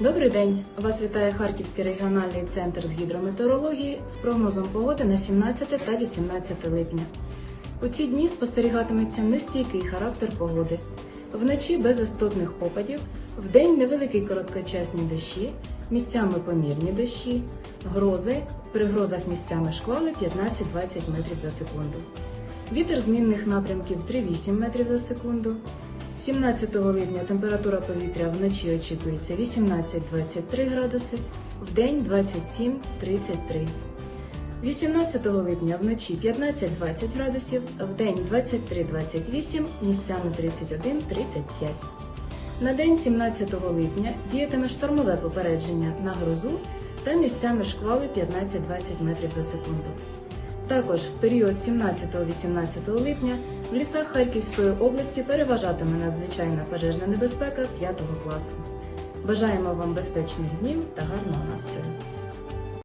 Добрий день! Вас вітає Харківський регіональний центр з гідрометеорології з прогнозом погоди на 17 та 18 липня. У ці дні спостерігатиметься нестійкий характер погоди. Вночі без істотних опадів, вдень невеликі короткочасні дощі, місцями помірні дощі, грози, при грозах місцями шквали 15-20 метрів за секунду. Вітер змінних напрямків 3-8 метрів за секунду. 17 липня температура повітря вночі очікується 18-23 градуси, вдень 27-33. 18 липня вночі 15-20 градусів, вдень 23-28, місцями 31-35. На день 17 липня діятиме штормове попередження на грозу та місцями шквали 15-20 метрів за секунду. Також в період 17-18 липня в лісах Харківської області переважатиме надзвичайна пожежна небезпека 5 класу. Бажаємо вам безпечних днів та гарного настрою!